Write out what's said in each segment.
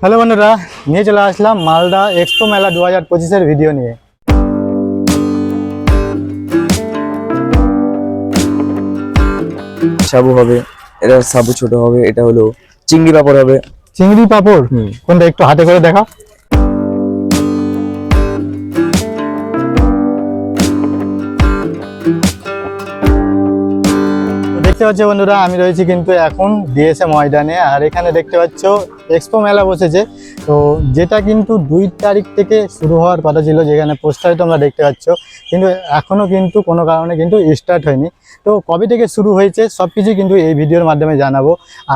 Hello বন্ধুরা নিয়ে চলে আসলাম মালদা এক্সপো মেলা দু হাজার পঁচিশের ভিডিও নিয়ে। সাবু হবে এটা সাবু ছোট হবে এটা হলো চিংড়ি পাপড় হবে। চিংড়ি পাপড়? কোনটা একটু হাতে করে দেখা। দেখতে পাচ্ছ বন্ধুরা আমি রয়েছি কিন্তু এখন ডিএসএ ময়দানে আর এখানে দেখতে পাচ্ছ এক্সপো মেলা বসেছে। তো যেটা কিন্তু দুই তারিখ থেকে শুরু হওয়ার কথা ছিল, যেখানে পোস্টারে তোমরা দেখতে পাচ্ছ। কিন্তু এখনও কিন্তু কোনো কারণে কিন্তু স্টার্ট হয়নি। তো কবে থেকে শুরু হয়েছে সব কিছু কিন্তু এই ভিডিওর মাধ্যমে জানাব।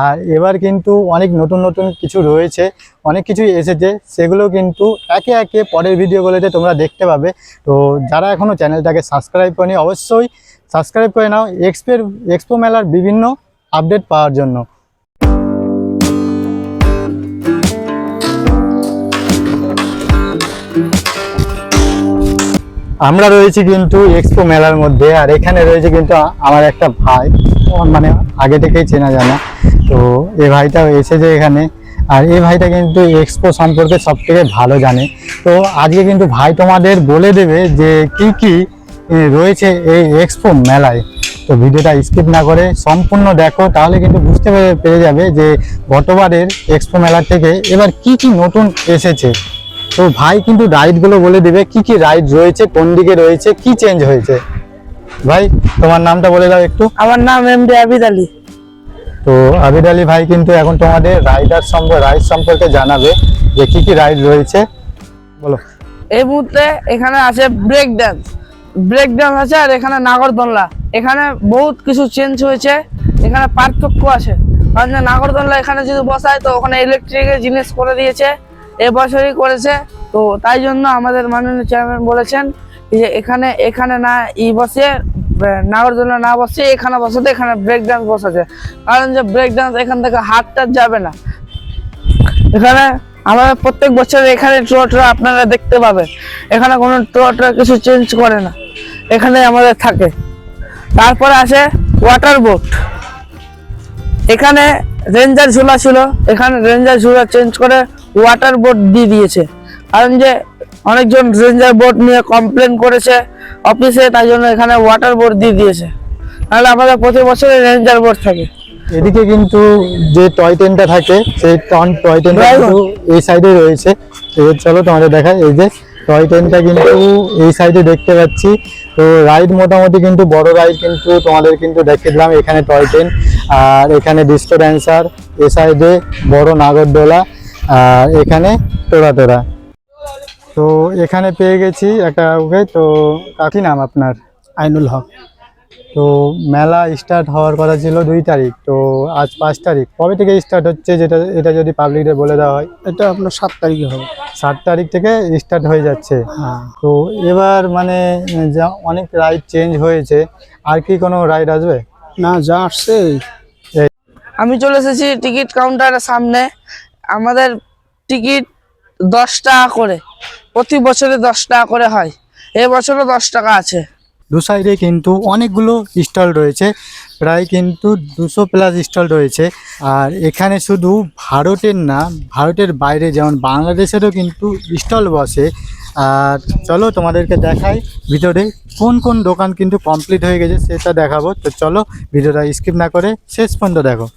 আর এবার কিন্তু অনেক নতুন নতুন কিছু রয়েছে, অনেক কিছুই এসেছে, সেগুলো কিন্তু একে একে পরের ভিডিওগুলোতে তোমরা দেখতে পাবে। তো যারা এখনও চ্যানেলটাকে সাবস্ক্রাইব করেনি, অবশ্যই সাবস্ক্রাইব করে নাও। এক্সপের এক্সপো মেলার বিভিন্ন আপডেট পাওয়ার জন্য। আমরা রয়েছি কিন্তু এক্সপো মেলার মধ্যে, আর এখানে রয়েছে কিন্তু আমার একটা ভাই। মানে আগে থেকেই চেনা জানা। তো এ ভাইটা এসেছে এখানে। আর এই ভাইটা কিন্তু এক্সপো সম্পর্কে সব থেকে ভালো জানে। তো আজকে কিন্তু ভাই তোমাদের বলে দেবে যে কি কি রয়েছে এই এক্সপো মেলায়। তো ভিডিওটা স্কিপ না করে সম্পূর্ণ দেখো, তাহলে কিন্তু বুঝতে পেরে যাবে যে গতবারের এক্সপো মেলা থেকে এবার কি কি নতুন এসেছে। তো ভাই কিন্তু রাইডগুলো বলে দিবে কি কি রাইড রয়েছে কোন দিকে রয়েছে কি চেঞ্জ হয়েছে। ভাই তোমার নামটা বলে দাও একটু। আমার নাম এম ডি আবিদ আলী। তো আবিদ আলী ভাই কিন্তু এখন তোমাদের রাইডার সম্পর্কে রাইড সম্পর্কে জানাবে যে কি কি রাইড রয়েছে। বলো। এই মুহূর্তে এখানে আছে ব্রেক ড্যান্স ব্রেক ড্যান্স আছে আর এখানে নাগরদোলনা এখানে বহুত কিছু চেঞ্জ হয়েছে। এখানে পার্থক্য আছে। কারণ যে নাগরদোলনা এখানে যদি বসায় তো ওখানে ইলেকট্রিকের জিনিস করে দিয়েছে। এবছরই করেছে। তো তাই জন্য আমাদের মাননীয় চেয়ারম্যান বলেছেন যে এখানে এখানে না ই বসে নাগরদোলনা না বসে, এখানে বসাতে, এখানে ব্রেক ডান্স বসাছে কারণ যে ব্রেক ডান্স এখান থেকে হাতটা যাবে না। এখানে আমাদের প্রত্যেক বছর এখানে টোটা আপনারা দেখতে পাবেন। এখানে কোনো টোটা কিছু চেঞ্জ করে না। এখানে আমাদের থাকে। তারপরে আসে ওয়াটার বোট এখানে রেঞ্জার ঝুলা ছিল। এখানে রেঞ্জার ঝুলা চেঞ্জ করে ওয়াটার বোট দিয়ে দিয়েছে। কারণ যে অনেকজন রেঞ্জার বোট নিয়ে কমপ্লেন করেছে অফিসে তাই জন্য এখানে ওয়াটার বোট দিয়ে দিয়েছে। তাহলে আমাদের প্রতি বছরে রেঞ্জার বোট থাকে। এদিকে কিন্তু যে টয় ট্রেনটা থাকে সেই টন টয় ট্রেনটা কিন্তু এই সাইডে রয়েছে। চলো তোমাদের দেখা এই যে টয় ট্রেনটা কিন্তু এই সাইডে দেখতে পাচ্ছি। তো রাইড মোটামুটি কিন্তু বড় রাইড কিন্তু তোমাদের কিন্তু দেখিয়ে দিলাম এখানে টয় ট্রেন আর এখানে ডিস্কো ড্যান্সার এ সাইডে বড় নাগরদোলা। আর এখানে তোরা তোরা। তো এখানে পেয়ে গেছি একটা ওকে তো কাকি নাম আপনার? আইনুল হক। তো মেলা স্টার্ট হওয়ার কথা ছিল দুই তারিখ তো আজ পাঁচ তারিখ। কবে থেকে স্টার্ট হচ্ছে যেটা এটা যদি পাবলিকদের বলে দেওয়া হয়? এটা আপনার সাত তারিখে হবে। সাত তারিখ থেকে স্টার্ট হয়ে যাচ্ছে। হ্যাঁ। তো এবার মানে যা অনেক রাইড চেঞ্জ হয়েছে আর কি কোনো রাইড আসবে? না যা আসছে আমি চলে এসেছি টিকিট কাউন্টারের সামনে। আমাদের টিকিট দশ টাকা করে। প্রতি বছরে দশ টাকা করে হয়। এবছরও দশ টাকা আছে। দু সাইডে কিন্তু অনেকগুলো স্টল রয়েছে। প্রায় কিন্তু দুশো প্লাস স্টল রয়েছে। আর এখানে শুধু ভারতের না, ভারতের বাইরে যেমন বাংলাদেশেরও কিন্তু স্টল বসে। আর চলো তোমাদেরকে দেখাই ভিতরে কোন কোন দোকান কিন্তু কমপ্লিট হয়ে গেছে, সেটা দেখাবো। তো চলো ভিডিওটা স্কিপ না করে শেষ পর্যন্ত দেখো।